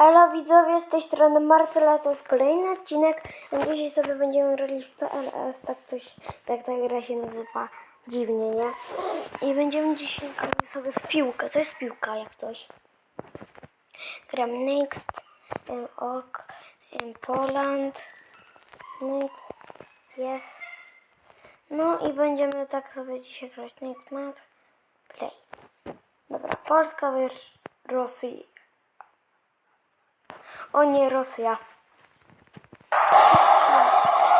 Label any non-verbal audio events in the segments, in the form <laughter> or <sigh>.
Elo widzowie, z tej strony Marcela, to jest kolejny odcinek. Dzisiaj sobie będziemy grali w PLS, tak coś, tak ta gra się nazywa dziwnie, nie? I będziemy dzisiaj grali sobie w piłkę. Co jest piłka, jak coś? Gram Next, em, OK, em, Poland, Next, jest. No i będziemy tak sobie dzisiaj grać. Next Mat, Play. Dobra, Polska Rosja. O nie, Rosja.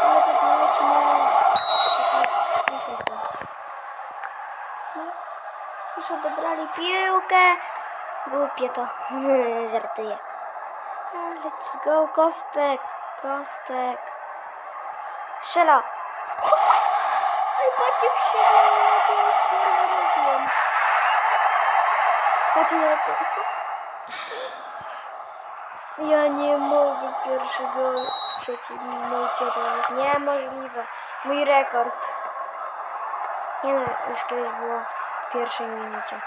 Ale tu. No, Już odebrali piłkę. Głupie to. <laughs> Żartuję. A, Let's go, Kostek. Kostek. Strzela. Patrzcie. Rosją. Patrzcie na to. Ja nie mogę minucie, to jest niemożliwe. Mój rekord. Nie no, już kiedyś było w pierwszej minucie.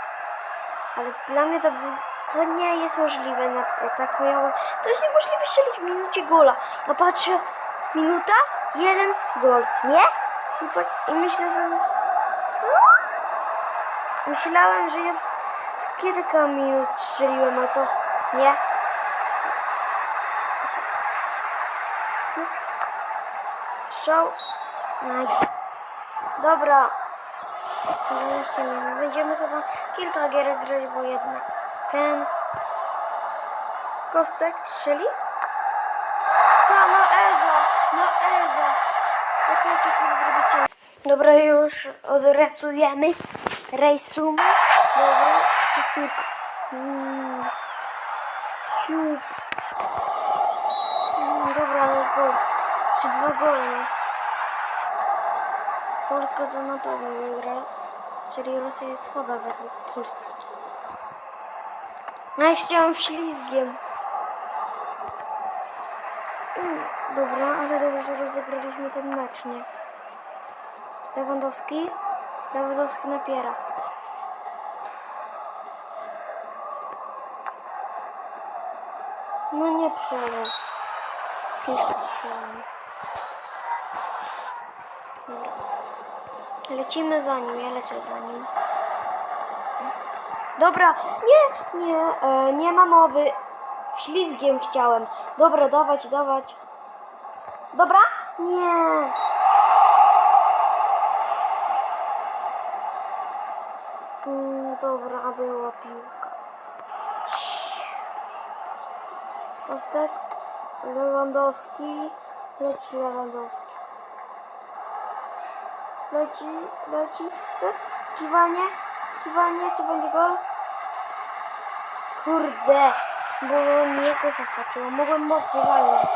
Ale dla mnie to to nie jest możliwe. Na, tak miało, to jest niemożliwe strzelić w minucie gola. No patrzę, minuta, jeden gol, nie? I, patrz, i myślę sobie, co? Myślałem, że ja w kilka minut strzeliłem, a to nie. Strzał. Aj. Dobra. 12 minut. Będziemy chyba kilka gier grać, bo jednak ten kostek strzeli? Ta, no Eza, no Eza. Jak ja ci zrobicie? Dobra, już odresujemy. Rejsujemy. Dobra, powtórka. Mm. Siup. Mm, Dobra, ale go. Gole. Polska to na pewno wygra. Czyli Rosja jest słaba według Polski. No ja chciałam ślizgiem. Mm, Dobra, ale dobrze, że rozegraliśmy ten mecz, nie? Lewandowski. Lewandowski napiera. No nie przejął. Piłkę przejął. Lecimy za nim, ja lecę za nim. Dobra, nie, nie, e, nie ma mowy. Ślizgiem chciałem. Dobra, dawać, dawać. Dobra? Nie. Mm, dobra, była piłka. Kostek, Lewandowski, leci Lewandowski. Leci, leci, e, kiwanie, kiwanie, czy będzie gol? Kurde, bo mnie to zahaczyło. Mogłem mocno walnąć,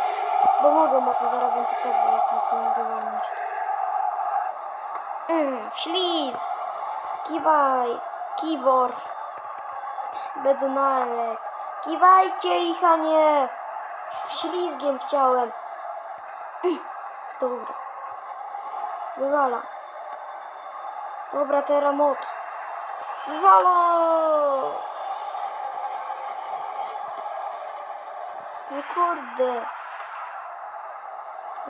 bo mogę mocno, zaraz wam pokażę, jak mocno mogę walnąć. Mm, śliz, kiwaj, kiwor, bednarek, kiwajcie ich, a nie, ślizgiem chciałem. Mm, Dobra. Wywala. Dobra, teraz moc. Wywala! No kurde.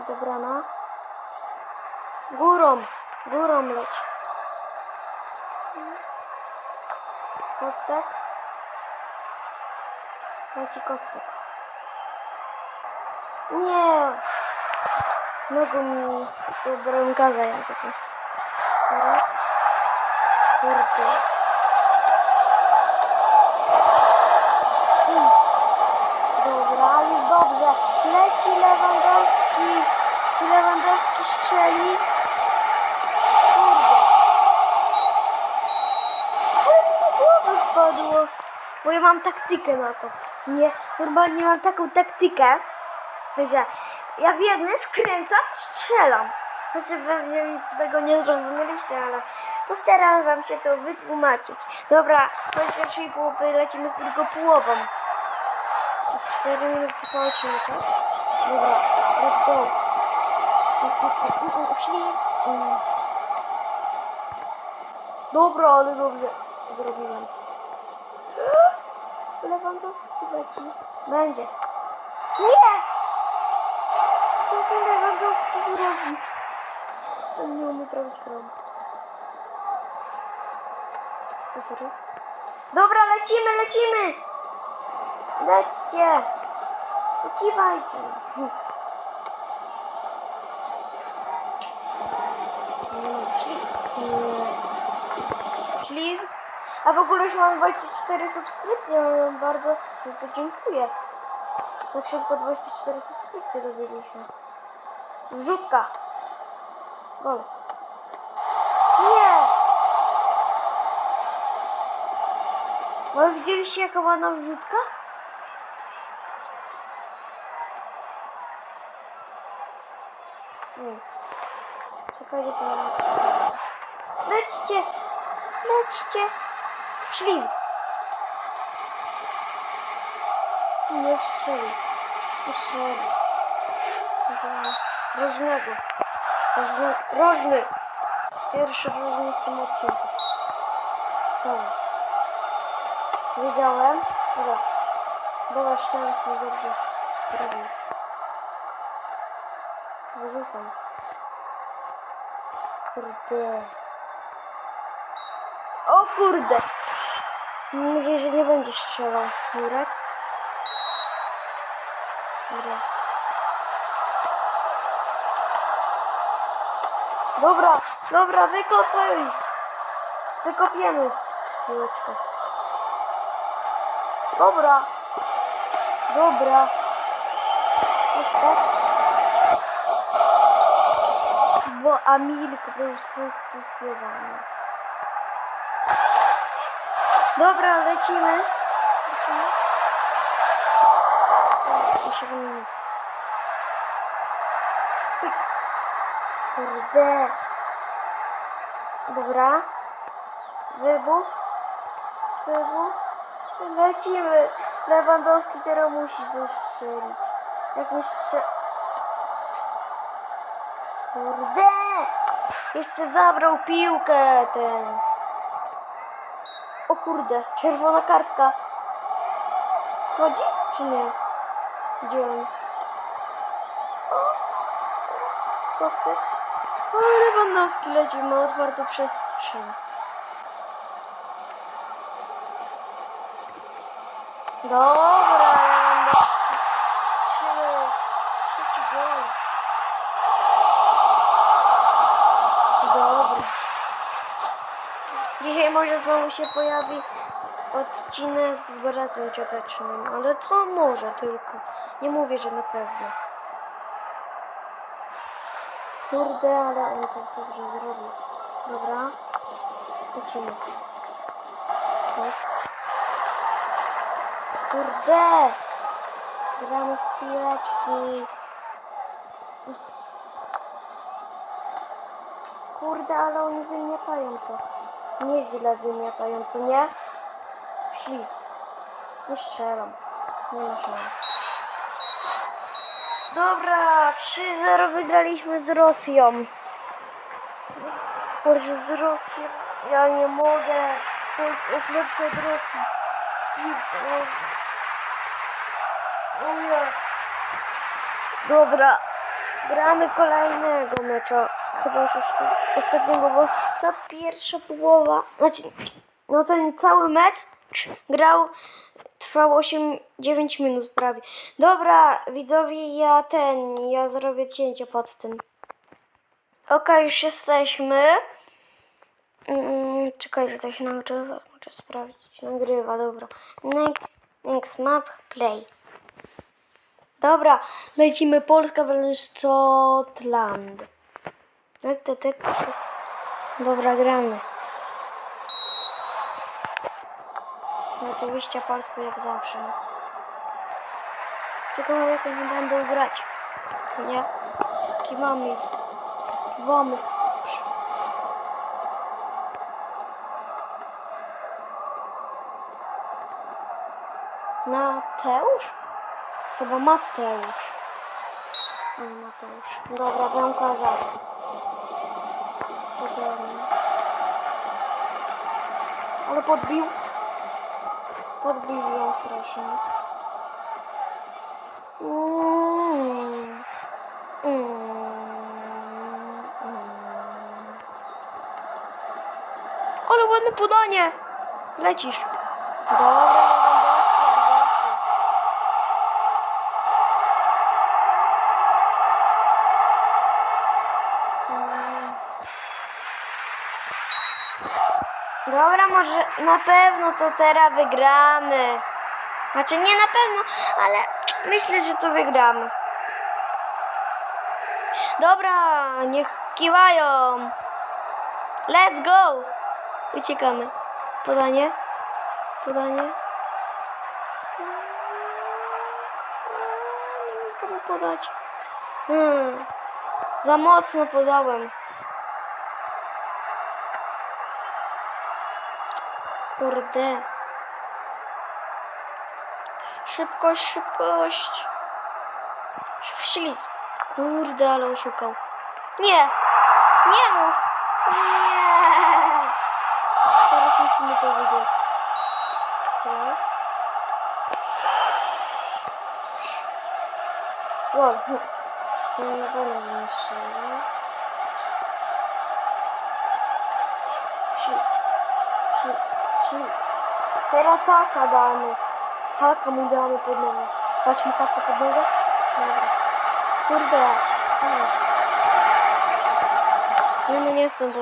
Dobrana. Górą. Górą leć. Kostek. Leci kostek. Nie. Nogą mi bramkarza ja. Dobra. Kurde. Dobra, już dobrze. Leci Lewandowski. Czy Lewandowski strzeli? Kurde. Ale mi na głowę wpadło. Bo ja mam taktykę na to. Nie, normalnie mam taką taktykę, że jak biegnę, skręcam, strzelam. Znaczy pewnie nic z tego nie zrozumieliście, ale postaram wam się to wytłumaczyć. Dobra, do pierwszej połowy lecimy z tylko połową. 4 minuty trwało tak? Dobra, let's go. Śliz. Mm. Dobra, ale dobrze zrobiłem. Lewandowski leci. Będzie. Nie! Co ten Lewandowski zrobi? On nie umie trafić bramki. O, sorry. Dobra, lecimy, lecimy! Lećcie! Kiwajcie! Nie, Szli... Nie. Szli... A w ogóle już mam 24 subskrypcje, bardzo za to dziękuję. Tak szybko 24 subskrypcje robiliśmy. Wrzutka! Gol. Czekajcie, powiem. Lećcie! Lećcie! Ślizg! Nie strzeli. Nie strzeli. Dobra. Rożnego. Rożny. Rożny. Pierwszy rożny w tym odcinku. Dobra. Wiedziałem. Dobra. Dobra, szczęście dobrze zrobił. Wyrzucam. Kurde. O kurde! Mówię, że nie będzie strzelał. Murek. Dobra. Dobra, dobra, wykopaj! Wykopiemy. Piłeczkę. Dobra. Dobra. Jest tak? Bo Amilk był skonstutowany. Dobra, lecimy. Lecimy. Jeszcze minut. Pyk. Kurde. Dobra. Wybuch. Wybuch. Lecimy. Lewandowski teraz musi zestrzelić. Jak nie strze... Kurde. Jeszcze zabrał piłkę ten. O kurde, czerwona kartka. Schodzi czy nie? Gdzie on? O, Kostek. O, Lewandowski leci, ma otwartą przestrzeń. Dobra, Lewandowski. Trzy. Trzeci. Dobra. Dzisiaj może znowu się pojawi odcinek z bratem ciotecznym, ale to może tylko. Nie mówię, że na pewno. Kurde, ale on to dobrze zrobił. Dobra. Lecimy. Tak. Kurde! Gramy w piłeczki. Kurde, ale oni wymiatają to. Nieźle wymiatają, co nie? Ślizg. Nie strzelam. Nie ma szans. Dobra, 3-0 wygraliśmy z Rosją. Boże, z Rosją. Ja nie mogę. Polska jest lepsza od Rosji. Dobra. Gramy kolejnego mecza. Chyba już ostatniego, bo ta pierwsza połowa, znaczy, no ten cały mecz grał, trwał 8-9 minut prawie. Dobra, widzowie, ja ten, ja zrobię cięcie pod tym. Okej, już jesteśmy. Mm, czekaj, że to się nagrywa. Muszę sprawdzić. Nagrywa, dobra. Next, next match, play. Dobra, lecimy Polska versus Scotland. Tak, tak, tak. Dobra, gramy. No, oczywiście polsku jak zawsze. Tylko jak nie będą grać. Co nie? Kiwamy ich. Kiwamy. Mateusz? Chyba Mateusz. Mateusz. Dobra, bramkarza. Podobnie. Ale podbił. Podbił ją strasznie. Mm. Ale ładne podanie! Lecisz. Dobra, Dobra, może na pewno to teraz wygramy. Znaczy nie na pewno, ale myślę, że to wygramy. Dobra, niech kiwają. Let's go! Uciekamy. Podanie. Podanie. Nie komu podać. Hmm. Za mocno podałem. Kurde. Szybkość, szybkość. W ślizg. Kurde, ale oszukał. Nie! Nie mów! Nie! Teraz musimy to wygrać. Gol. Nie nie strzela. Ślizg. Ślizg. Ślizg. Teraz taka damy. Haka mu damy pod nogę. Dać mu haka pod nogę? Dobra. Kurde. Nie. Nie, no nie chcę, bo...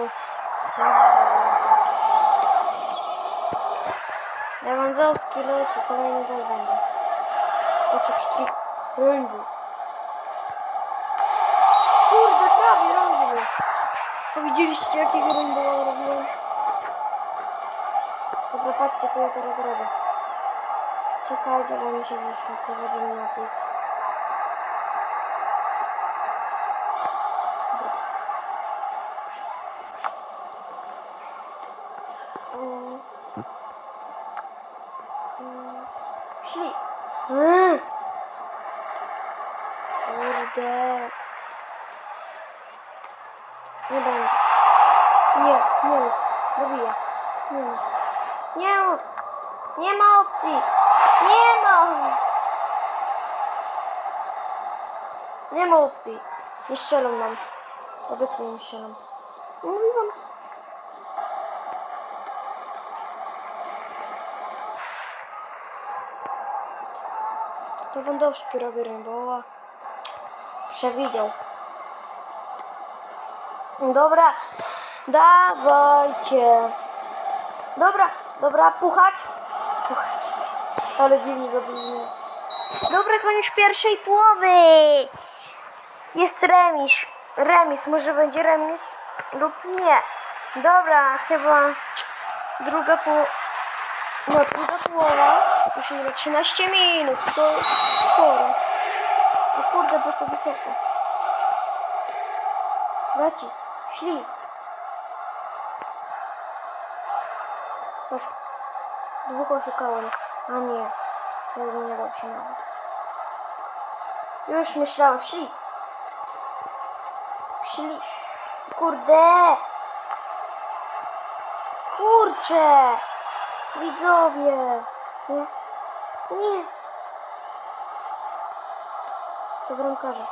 Lewandowski leci, kolejny gol będzie. Patrz jaki trik. Rainbow. Kurde, prawie rainbow. To widzieliście jakiego rainbowa robiłem? Dobra, patrzcie co ja teraz robię. Czekajcie, bo mi się. Prowadzę mi napis. Mm. Mm. Szli. Mm. Kurde. Nie będzie. Nie, nie mów. Dobiję. Nie mów. Nie mów. Nie ma opcji. Nie ma. Nie ma opcji. Nie strzelą nam. Obecnie nie strzelą. Mówiłam. Lewandowski robi Rainbowa. Przewidział. Dobra, dawajcie. Dobra, dobra, puchacz. Puchacz. Ale dziwnie zabrzmi. Dobra, koniec pierwszej połowy. Jest remis. Remis, może będzie remis lub nie. Dobra, chyba druga połowa. No, druga połowa. Już ile? 13 minut. To sporo. O kurde, bo to wysoko. Leci. Ślizg. Patrz. Dwóch oszukałem. A nie. To nie się nawet. Już myślałem. Ślizg. Ślizg. Kurde. Kurcze. Widzowie. Nie. Nie. Do bramkarza.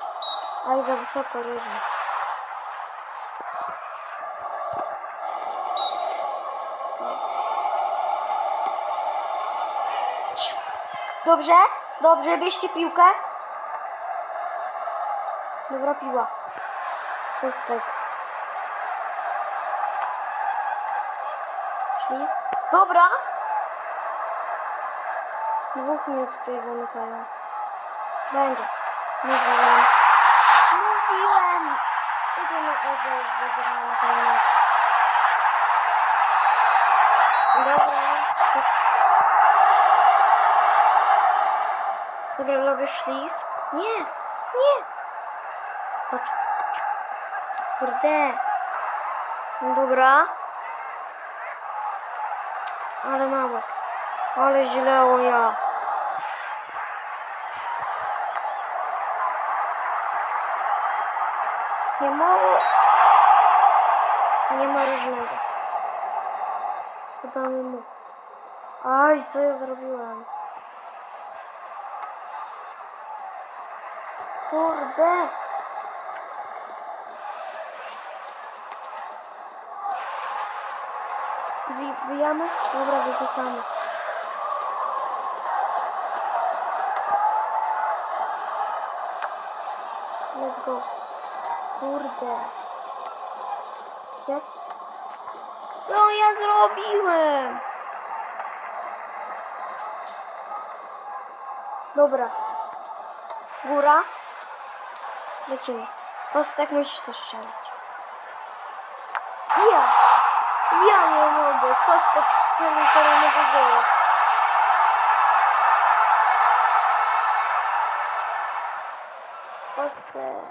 Aj, za wysoko leży. Dobrze? Dobrze, bierzcie piłkę. Dobra piła. Pustek. Ślizg. Dobra. Dwóch mnie tutaj zamykają. Będzie. Mówiłem. Mówiłem. Idę na Ezel, wygrałem ten mecz. Dobra. Dobra, robię ślizg. Nie, nie. Chodź. Kurde. Dobra. Ale mało. Ale źle o ja. Nie mało. Nie ma różnego. Podamy mu. Aj, co ja zrobiłem? Kurde. Wbijamy? Dobra, wyrzucamy. Let's go. Kurde. Jest? Co ja zrobiłem? Dobra. Góra. Lecimy. Kostek musisz to strzelić. Ja! Ja nie mogę. Kostek strzelił kolejnego goła. Kostek.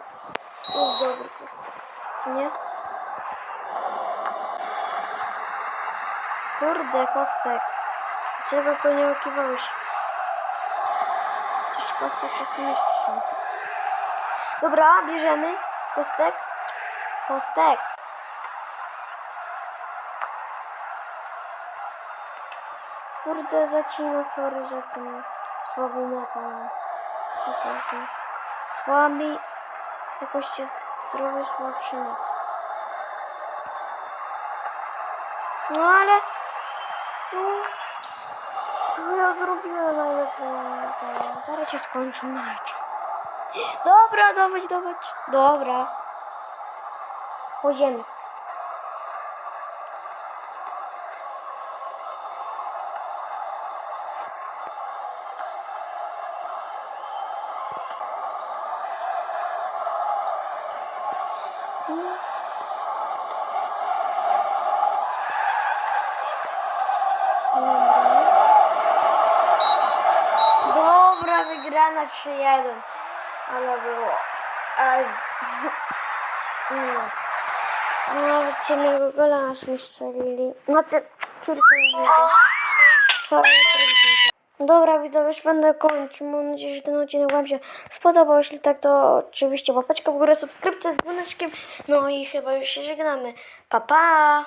Jest dobry kostek. Nie? Kurde, kostek. Czego go nie okiwałeś? Przecież kostek jest mistrzem. Dobra, bierzemy. Kostek. Kostek. Kurde, zacina, sorry, że ten słaby metal Słaby. Jakoś się zrobił słabszy metal. No ale... No... Co ja zrobiłem najlepiej? Zaraz się skończy mecz. Dobra, dawać, dawać. Dobra. Po wygrana 3-1. Ale było. Aj. <laughs> Nie. Nawet jednego gola aż mi strzelili. Znaczy, tylko jednego. Sorry. Dobra, widzowie, już będę kończył. Mam nadzieję, że ten odcinek Wam się spodobał. Jeśli tak, to oczywiście łapeczka w górę, subskrypcja z dzwoneczkiem. No i chyba już się żegnamy. Pa, pa!